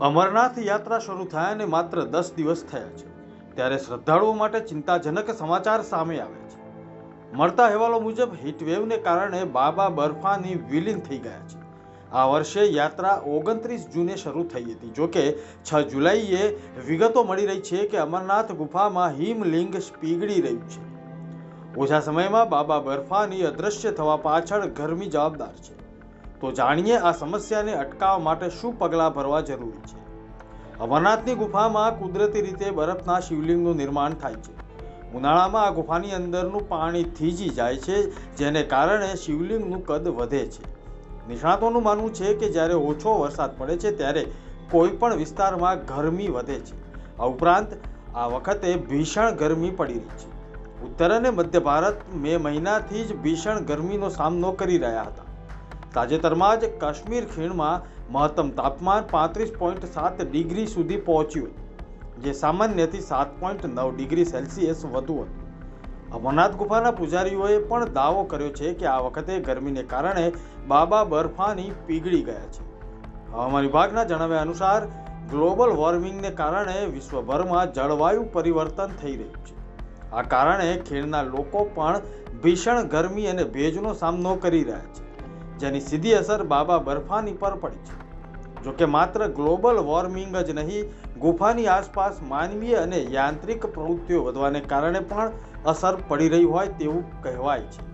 અમરનાથ યાત્રા શરૂ થયા અને માત્ર દસ દિવસ થયા છે, ત્યારે શ્રદ્ધાળુઓ માટે ચિંતાજનક સમાચાર સામે આવે છે. મળતા અહેવાલો મુજબ, હીટવેવને કારણે બાબા બર્ફાની વિલીન થઈ ગયા છે. આ વર્ષે યાત્રા ઓગણત્રીસ જૂને શરૂ થઈ હતી. જોકે છ જુલાઈએ વિગતો મળી રહી છે કે અમરનાથ ગુફામાં હિમલિંગ પીગળી રહ્યું છે. ઓછા સમયમાં બાબા બર્ફાની અદૃશ્ય થવા પાછળ ગરમી જવાબદાર છે. તો જાણીએ આ સમસ્યાને અટકાવવા માટે શું પગલાં ભરવા જરૂરી છે. અમરનાથની ગુફામાં કુદરતી રીતે બરફના શિવલિંગનું નિર્માણ થાય છે. ઉનાળામાં આ ગુફાની અંદરનું પાણી થીજી જાય છે, જેને કારણે શિવલિંગનું કદ વધે છે. નિષ્ણાતોનું માનવું છે કે જ્યારે ઓછો વરસાદ પડે છે ત્યારે કોઈપણ વિસ્તારમાં ગરમી વધે છે. આ ઉપરાંત, આ વખતે ભીષણ ગરમી પડી રહી છે. ઉત્તર અને મધ્ય ભારત મે મહિનાથી જ ભીષણ ગરમીનો સામનો કરી રહ્યા હતા. તાજેતરમાં જ કાશ્મીર ખીણમાં મહત્તમ તાપમાન પાંત્રીસ પોઈન્ટ સાત ડિગ્રી સુધી પહોંચ્યું, જે સામાન્યથી સાત પોઈન્ટ નવ ડિગ્રી સેલ્સિયસ વધુ હતું. અમરનાથ ગુફાના પૂજારીઓએ પણ દાવો કર્યો છે કે આ વખતે ગરમીને કારણે બાબા બર્ફાની પીગળી ગયા છે. હવામાન વિભાગના જણાવ્યા અનુસાર, ગ્લોબલ વોર્મિંગને કારણે વિશ્વભરમાં જળવાયુ પરિવર્તન થઈ રહ્યું છે. આ કારણે ખીણના લોકો પણ ભીષણ ગરમી અને ભેજનો સામનો કરી રહ્યા છે. જેની સીધી અસર બાબા બર્ફાની પર પડી છે. જોકે માત્ર ગ્લોબલ વોર્મિંગ જ નહીં, ગુફાની આસપાસ માનવીય અને યાંત્રિક પ્રવૃત્તિઓ વધવાને કારણે પણ અસર પડી રહી હોય તેવું કહેવાય છે.